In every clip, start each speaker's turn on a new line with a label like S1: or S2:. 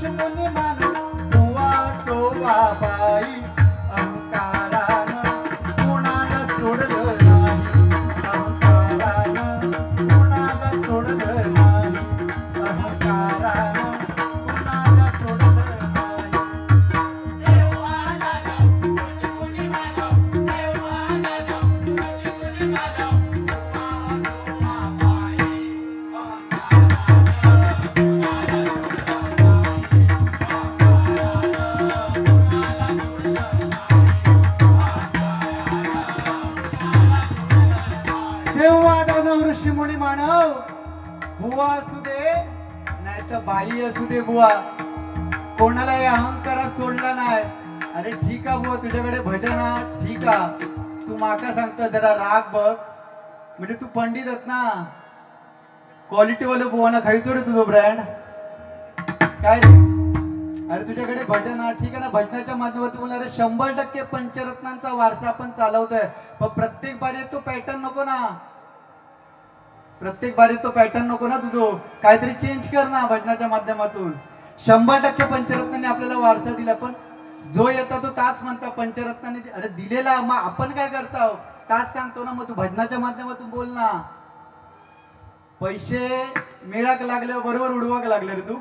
S1: ऋषीमुनी मानव बुवा सोवा बाई मुनी बुवा असू दे नाही तर बाई असू दे बुवा. कोणालाही अहंकारात सोडला नाही. अरे ठीक आहे बुवा तुझ्याकडे भजन हा ठीक आहे. तू माका सांगतो जरा राग बघ. म्हणजे तू पंडित आहेत ना. क्वालिटी वाले बुवाना खायचो रे तुझं ब्रँड काय रे? अरे तुझ्याकडे भजन हा ठीक आहे ना भजनाच्या माध्यमातून मला अरे शंभर टक्के पंचरत्नांचा वारसा आपण चालवतोय. पण प्रत्येक बारी तो पॅटर्न नको ना. प्रत्येक बारी तो पॅटर्न नको ना तुझो. काहीतरी चेंज कर ना भजनाच्या माध्यमातून. शंभर टक्के पंचरत्नाने आपल्याला वारसा दिला पण जो येता तो ताच म्हणता पंचरत्नाने अरे दिलेला मग आपण काय करता? ताच सांगतो ना मग तू भजनाच्या माध्यमातून बोल ना. पैसे मिळाक लागले बरोबर उडवाक लागले रे तू.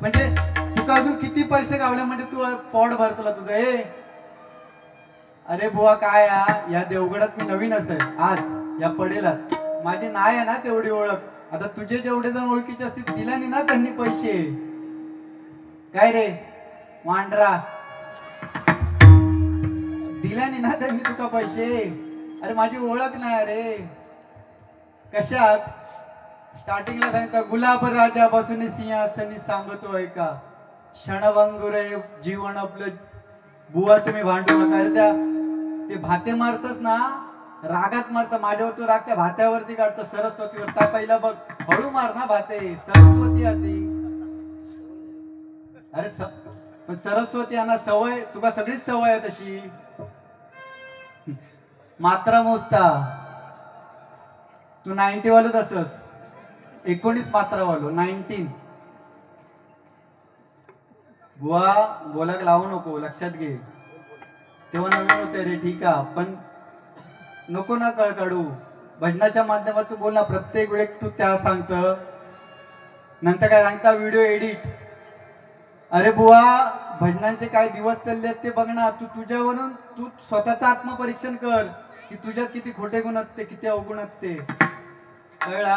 S1: म्हणजे तुका अजून किती पैसे गावले म्हणजे तू पॉड भरतला तुझं ए? अरे बुवा काय या देवगडात मी नवीन असेल. आज या पडेलात. माझी नाही आहे ना तेवढी ओळख. आता तुझे जेवढे जण ओळखीचे असतील दिला नाही ना त्यांनी पैसे. काय रे? मांडरा दिला नाही ना त्यांनी तुका पैसे. अरे माझी ओळख नाही रे. कशात? स्टार्टिंगला सांगता गुलाब राजा बसून सिंहासनी सांगतोय का क्षणभंगुरे जीवन आपलं बुवा तुम्ही भांडू नका. त्या ते भाते मारतच ना. रागात मारतं माझ्यावर तू राग त्या भात्यावरती काढतो. सरस्वतीवर त्या पहिला बघ. हळू मार ना भाते. सरस्वती आधी. अरे पण सरस्वती यांना सवय तुका सगळीच सवय आहे तशी. मात्रा मोजता. तू नाईन्टी वालो तसंच एकोणीस मात्रा वालो नाईन्टीन बुवा बोलाक लावू नको लक्षात घे. तेव्हा नवीन होते रे ठीक आहे. पण नको ना कळ काढू भजनाच्या माध्यमातून बोल ना प्रत्येक वेळेस तू त्या सांगत. नंतर काय सांगता व्हिडिओ एडिट अरे बुवा भजनांचे काय दिवस चालले ते बघ ना तू तुझ्यावरून तू स्वतःचं आत्मपरीक्षण कर की तुझ्यात किती खोटे गुण असते किती अवगुण असते. कळला?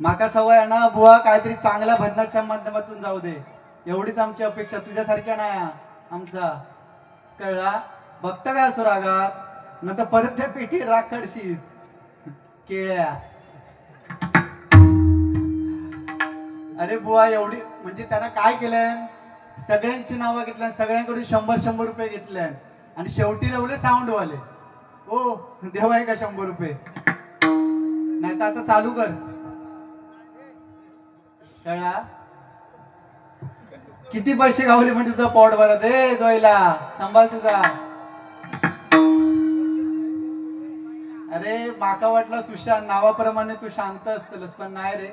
S1: माका सवय आहे ना बुवा काहीतरी चांगल्या भजनाच्या माध्यमातून जाऊ दे. एवढीच आमची अपेक्षा तुझ्यासारख्या नाही आमचा. कळला? बघता काय असो रागात नंतर परत त्या पेटी राग काढशील. केळ्या. अरे बुवा एवढी म्हणजे त्यांना काय केलंय? सगळ्यांची नावं घेतल्या सगळ्यांकडून शंभर शंभर रुपये घेतले. आणि शेवटी रवले साऊंड वाले ओ देव आहे का शंभर रुपये. नाही तर आता चालू कर. कळा किती पैसे गावले म्हणजे तुझा पॉट भरा दे जोयला सांभाळ तुझा. अरे माका वाटलं सुशांत नावाप्रमाणे तू शांत असतलस पण नाही रे.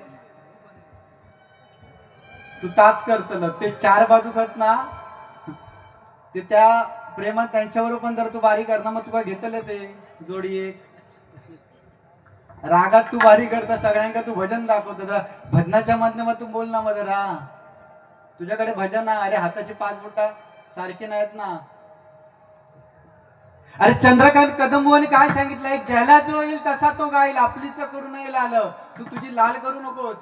S1: तू ताच करतल ते चार बाजू खत ना ते त्या प्रेमात त्यांच्यावर पण जर तू बारी करणार मग तुका घेतलं ते जोडी एक. रागात तू बारी करता सगळ्यांका तू भजन दाखवतो. जरा भजनाच्या माध्यमातून बोल ना मग जरा तुझ्याकडे भजन आहे. अरे हाताची पाच बोटा सारखे नाहीत ना. अरे चंद्रकांत कदमवानी काय सांगितलंय? ज्याला जो येईल तसा तो गाईल. आपलीच करू नये आलं तू तुझी लाल करू नकोस.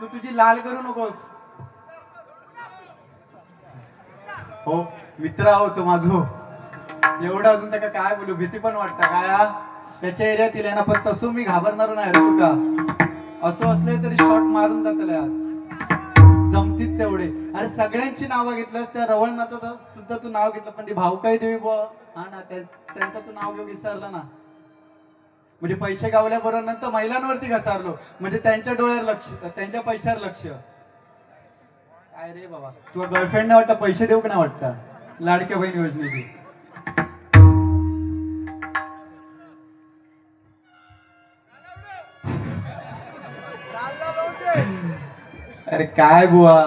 S1: तू तुझी लाल करू नकोस. हो मित्र आहो तो माझो. एवढं अजून त्याका काय बोलू? भीती पण वाटत काय त्याच्या एरियात येईल ना पण तसं मी घाबरणार नाही का तुका. असं असले तरी शॉट मारून जातले आज. जमतीत तेवढे. अरे सगळ्यांची नावं घेतलंस त्या रवळनाथाचं सुद्धा तू नाव घेतलं पण ती भाऊकाई देवी बुवा. हा ना त्यांचं तू नाव घेऊ विसरलं ना. म्हणजे पैसे गावल्याबरोबर नंतर महिलांवरती घसारलो. म्हणजे त्यांच्या डोळ्यावर लक्ष त्यांच्या पैशावर लक्ष. काय रे बाबा. तुला गर्लफ्रेंड नाही वाटतं पैसे देऊ का नाही वाटतं? लाडक्या बहीण योजनेची. अरे काय बुवा?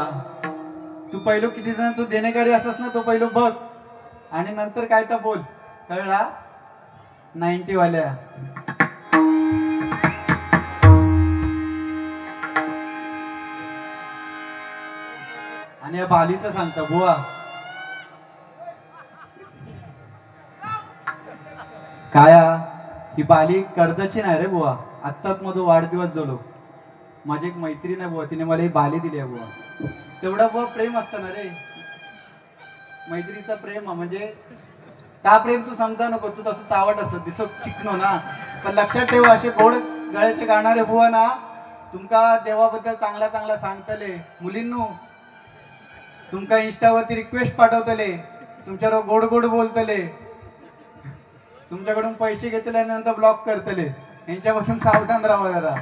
S1: तू पहिलो किती जण तू देणेकरी असस ना तो पहिलो बघ. आणि नंतर काय तर बोल. कळला? नाईन्टी वाल्या आणि या बालीचं सांगता बुवा. काय ही बाली कर्जाची नाही रे बुवा. आत्ताच मधून वाढदिवस झालो माझी एक मैत्रीण आहे बुवा तिने मला ही बाली दिली आहे बुवा. तेवढा बुवा प्रेम असतं ना रे. मैत्रीचा प्रेम हा म्हणजे त्या प्रेम तू समजा नको तू तसं चावट असत दिसो चिकनो ना. पण लक्षात ठेव असे गोड गळ्याचे गाणारे बुवा ना तुमका देवाबद्दल चांगला चांगला सांगतले. मुलींनो तुमका इंस्टावरती रिक्वेस्ट पाठवतले. तुमच्यावर गोड गोड बोलतले. तुमच्याकडून पैसे घेतले आणि नंतर ब्लॉक करतले. यांच्यापासून सावधान राहा जरा.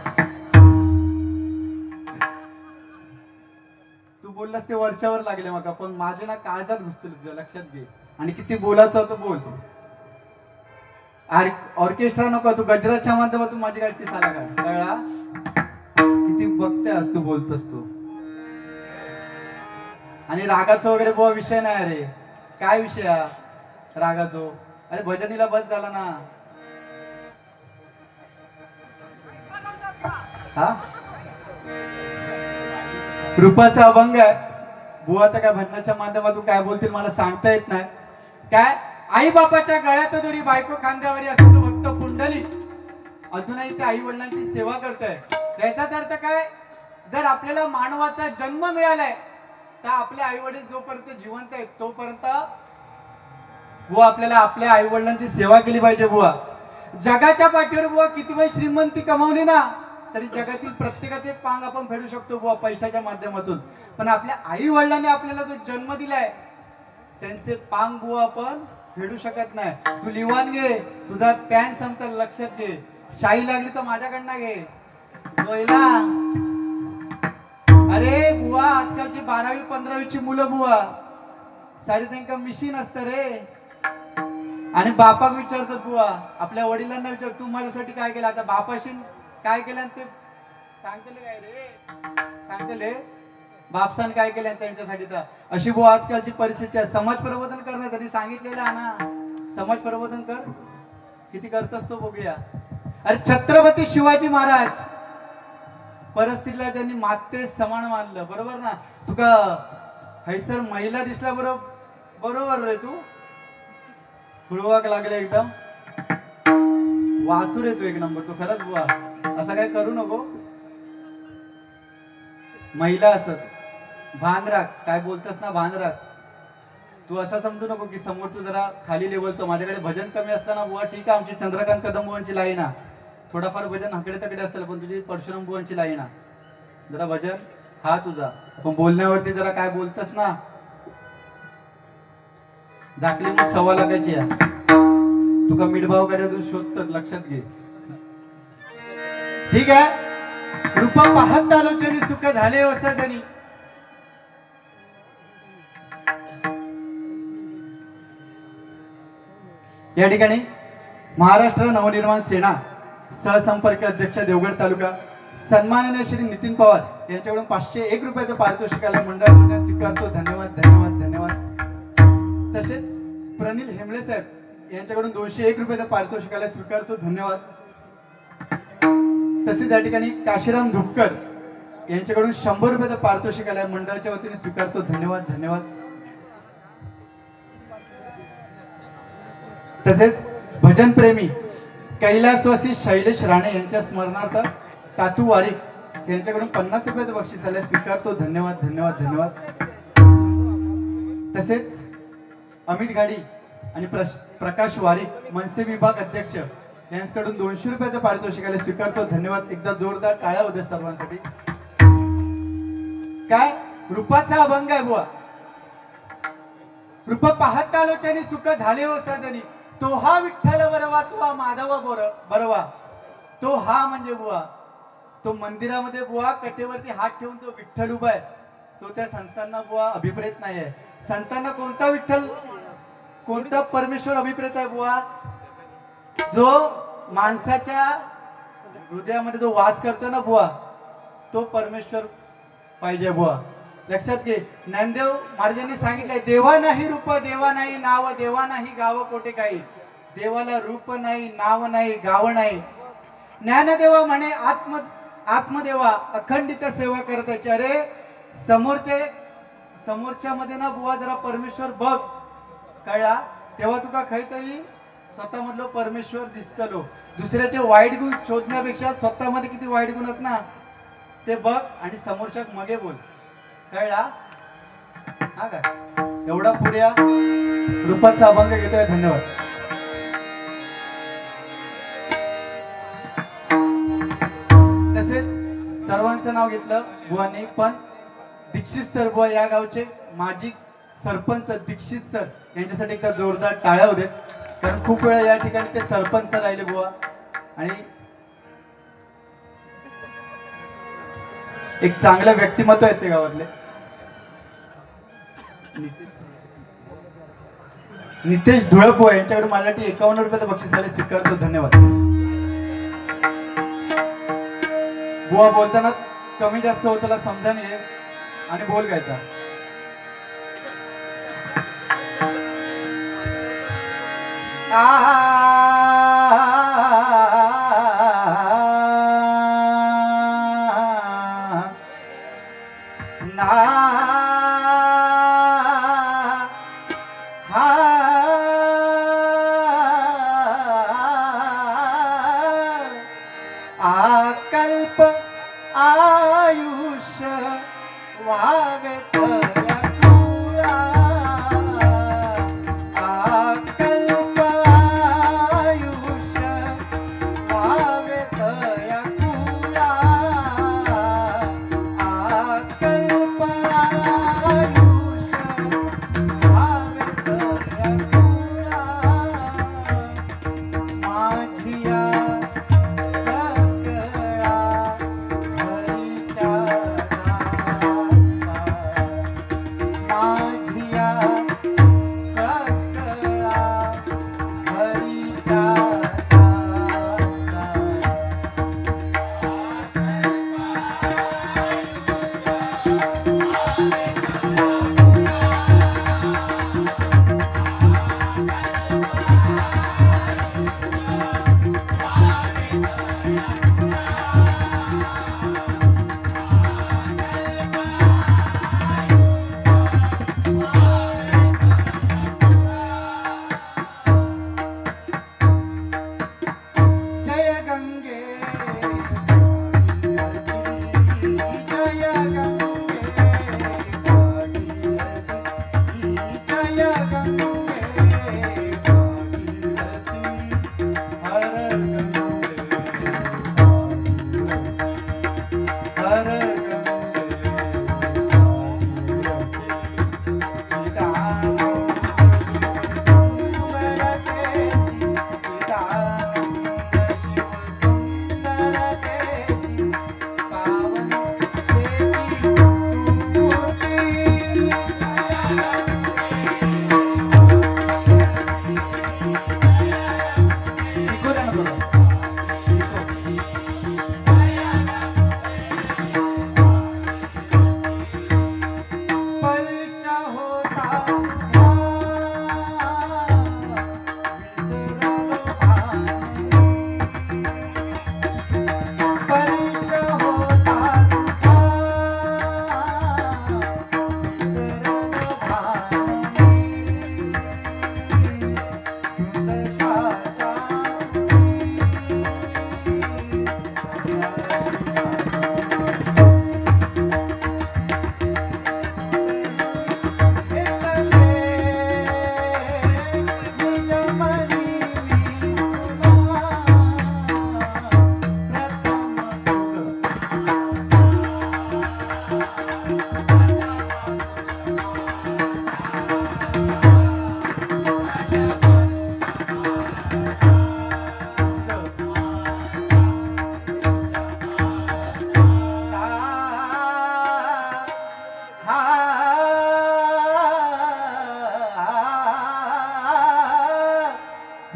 S1: बोललास ते वरच्यावर लागले मका पण माझे ना काळजात घुसतील तुझ्या लक्षात घे. आणि किती बोलायचं तो बोल. ऑर्केस्ट्रा नको तू गजराच्या माध्यमातून माझी गाडी साला का? कळला? किती बघतेस तू बोलतोस तू. आणि रागाचं वगैरे बुवा विषय नाही रे. काय विषय हा? रागाचो. अरे भजनीला बस झाला ना. हा? रूपाचा अभंग आहे. बुवा तर काय भजनाच्या माध्यमातून काय बोलतील मला सांगता येत नाही. काय? आई बापाच्या गळ्यात दोरी बायको खांद्यावरी असं तो भक्त पुंडली अजूनही ते आई वडिलांची सेवा करतोय. याचाच अर्थ काय? जर आपल्याला मानवाचा जन्म मिळालाय तर आपले आई वडील जोपर्यंत जिवंत आहेत तोपर्यंत बुवा आपल्याला आपल्या आई वडिलांची सेवा केली पाहिजे बुवा. जगाच्या पाठीवर बुवा किती वेळ श्रीमंती कमावली ना? तरी जगातील प्रत्येकाचे पांग आपण फेडू शकतो बुवा पैशाच्या माध्यमातून. पण आपल्या आई वडिलांनी आपल्याला जो जन्म दिलाय त्यांचे पांग बुवा आपण फेडू शकत नाही. तू लिवान घे तुझा पॅन संपत लक्षात घे. शाई लागली तर माझ्याकडनं घे. गोयला अरे बुवा आजकालची बारावी पंधरावीची मुलं बुवा. सारी त्यांका मिशीन असतं रे. आणि बापाक विचारतो बुवा आपल्या वडिलांना विचार तू माझ्यासाठी काय केलं? आता बापाशी काय केलं आणि ते सांगतले काय रे? सांगतले बापसान काय केलं आणि त्यांच्यासाठी तर? अशी भो आजकालची परिस्थिती आहे. समाज प्रबोधन करणं त्यांनी सांगितलेलं आहे ना. समाज प्रबोधन कर. किती करतोस तो बघूया. अरे छत्रपती शिवाजी महाराज परिस्थितीला त्यांनी माते समान मानलं बरोबर ना? तुका हैसर महिला दिसल्या बरोबर बरोबर रे तू? हुळवाक लागले एकदम. वासूर येतो एक नंबर. तू खरंच बुवा. असं काय करू नको. महिला असत भान राख काय बोलतस ना भान राख तू असं समजू नको की समोर तू जरा खाली लेवलतो माझ्याकडे भजन कमी असताना बुवा ठीक आहे आमची चंद्रकांत कदम बुवांची लाईन थोडाफार भजन हकडे तकडे असतं पण तुझी परशुराम बुवांची लाईन आहे. जरा भजन हा तुझा. पण बोलण्यावरती जरा काय बोलतस ना. झाकली मग सव्वा लाखाची आहे. तुका मिठभाव काय तू शोधतात लक्षात घे. ठीक आहे? रूप पाहत आलोचनी सुख झाले वसजनी या ठिकाणी महाराष्ट्र नवनिर्माण सेना सहसंपर्क अध्यक्ष देवगड तालुका सन्माननीय श्री नितीन पवार यांच्याकडून पाचशे एक रुपयाचं पारितोषिकाला मंडळ स्वीकारतो. धन्यवाद धन्यवाद धन्यवाद. तसेच प्रनिल हेमळे साहेब यांच्याकडून दोनशे एक रुपयाचं पारितोषिकाला स्वीकारतो. धन्यवाद. तसेच या ठिकाणी काशीराम धुपकर यांच्याकडून शंभर रुपयाचं पारितोषिकाला मंडळाच्या वतीने स्वीकारतो. धन्यवाद धन्यवाद. तसेच भजन प्रेमी कैलासवासी शैलेश राणे यांच्या स्मरणार्थ तातू वारीक यांच्याकडून पन्नास रुपयाचं बक्षीस आल्या. स्वीकारतो. धन्यवाद धन्यवाद धन्यवाद. तसेच अमित गाडी आणि प्रकाश वारीक मनसे विभाग अध्यक्ष यांच्याकडून दोनशे रुपयाचं पारितोषिकाला स्वीकारतो. धन्यवाद. एकदा जोरदार टाळ्या होते सर्वांसाठी. काय? रूपाचा अभंग आहे बुवा. रूप पाहता लोचानी सुख झाले हो तो हा विठ्ठल बरवा तो हा माधव बोर बरवा. तो हा म्हणजे बुवा तो मंदिरामध्ये बुवा कटेवरती हात ठेवून जो विठ्ठल उभा आहे तो त्या संतांना बुवा अभिप्रेत नाही आहे संतांना कोणता विठ्ठल कोणता परमेश्वर अभिप्रेत आहे बुवा? जो माणसाच्या हृदयामध्ये जो वास करतो ना बुवा तो परमेश्वर पाहिजे बुवा. लक्षात घे ज्ञानदेव महाराजांनी सांगितलंय देवा नाही रूप देवा नाही नाव देवा नाही गाव कोठे काही. देवाला रूप नाही नाव नाही गाव नाही. ज्ञानदेवा म्हणे आत्म आत्मदेवा अखंडित सेवा करतायची अरे समोरचे समोरच्या मध्ये ना बुवा जरा परमेश्वर बघ. कळला? तेव्हा तुका खरी स्वतःमधलं परमेश्वर दिसतलो. दुसऱ्याचे वाईट गुण शोधण्यापेक्षा स्वतःमध्ये किती वाईट गुण आहेत ना? ते बघ आणि समोरच्या मगे बोल. कळला? हा का? एवढा पुढे रूपाचा अभंग घेतोय. धन्यवाद. तसेच सर्वांचं नाव घेतलं बुवांनी पण दीक्षित सर बुवा या गावचे माजी सरपंच दीक्षित सर यांच्यासाठी एकदा जोरदार टाळ्या होत्या कारण खूप वेळा या ठिकाणी ते सरपंच राहिले बुवा. आणि एक चांगलं व्यक्तिमत्व आहे ते गावातले. नितेश धुळपो यांच्याकडे मराठी एकावन्न रुपयाचं बक्षीस झाले. स्वीकारतो. धन्यवाद. बुवा बोलताना कमी जास्त होत समजा नाही आणि बोल गायचा Ah.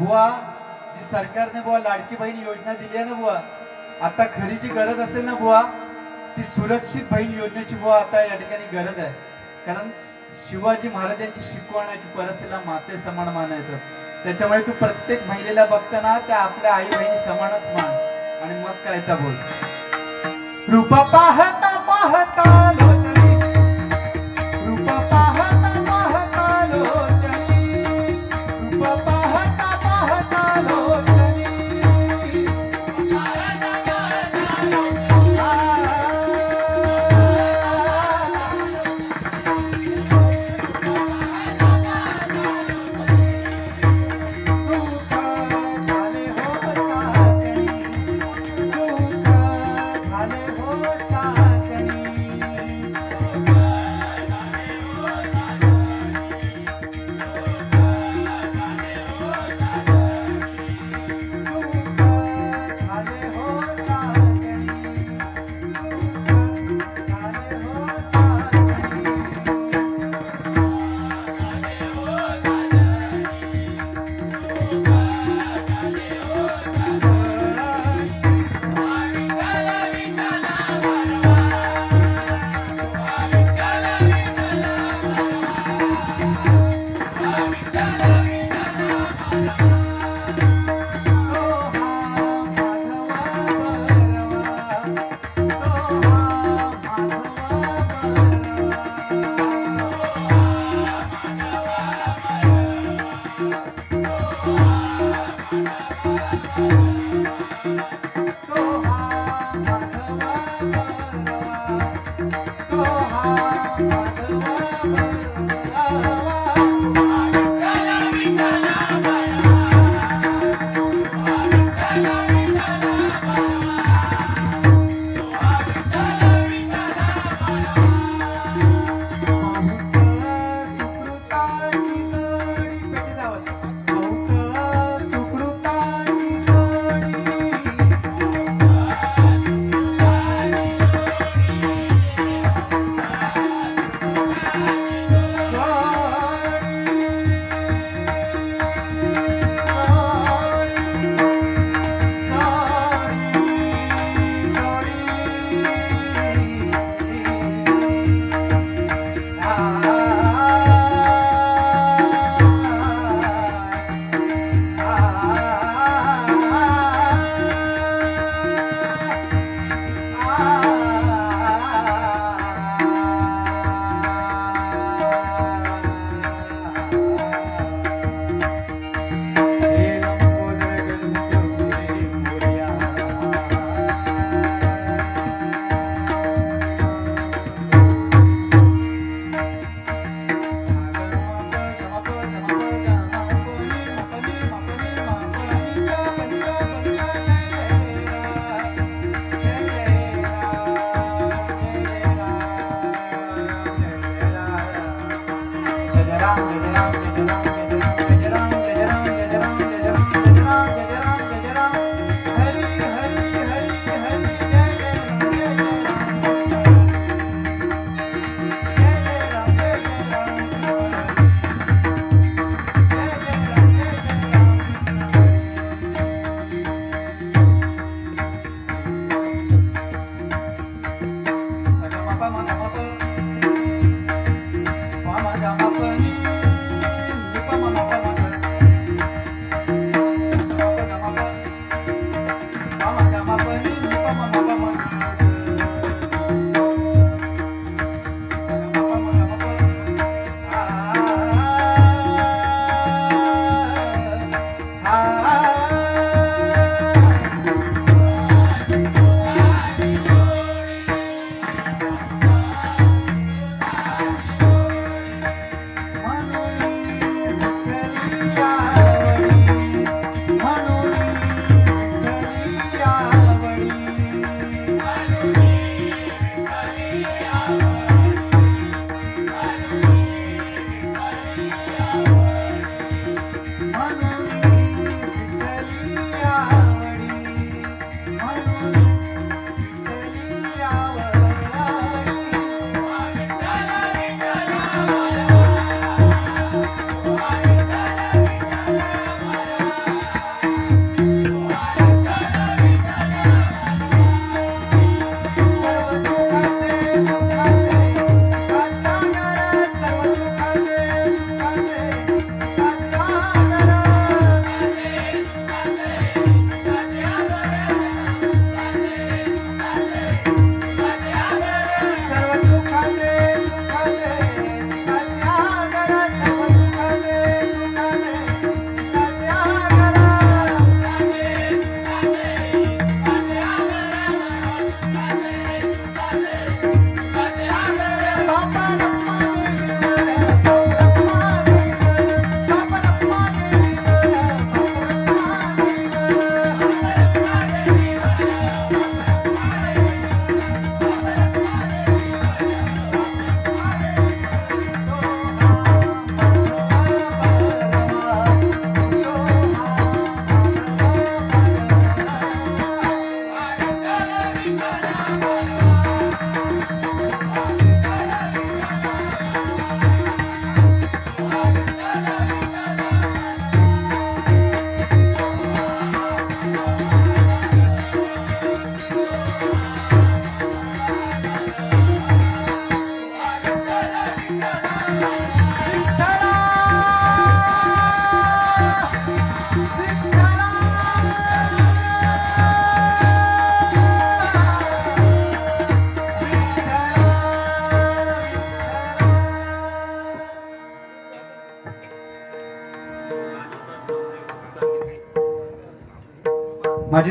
S1: बुवा जी सरकारने बुवा लाडकी बहीण योजना दिली आहे ना बुवा आता खरी जी गरज असेल ना बुवा ती सुरक्षित बहीण योजनेची बुवा आता या ठिकाणी गरज आहे. कारण शिवाजी महाराजांची शिकवण आहे की परस्त्रीला माते समान मानायचं. त्याच्यामुळे तू प्रत्येक महिलेला बघताना त्या आपल्या आई बहिणी समानच मान. आणि मग काय तर बोल. रूप पाहता पाहता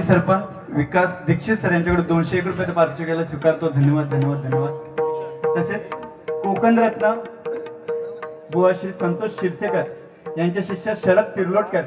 S1: सरपंच विकास दीक्षित सर यांच्याकडे दोनशे एक रुपये पारितोषिक स्वीकारतो. धन्यवाद धन्यवाद धन्यवाद. तसेच कोकण रत्न बुवा श्री संतोष शिरसेकर यांच्या शिष्य शरद तिरलोटकर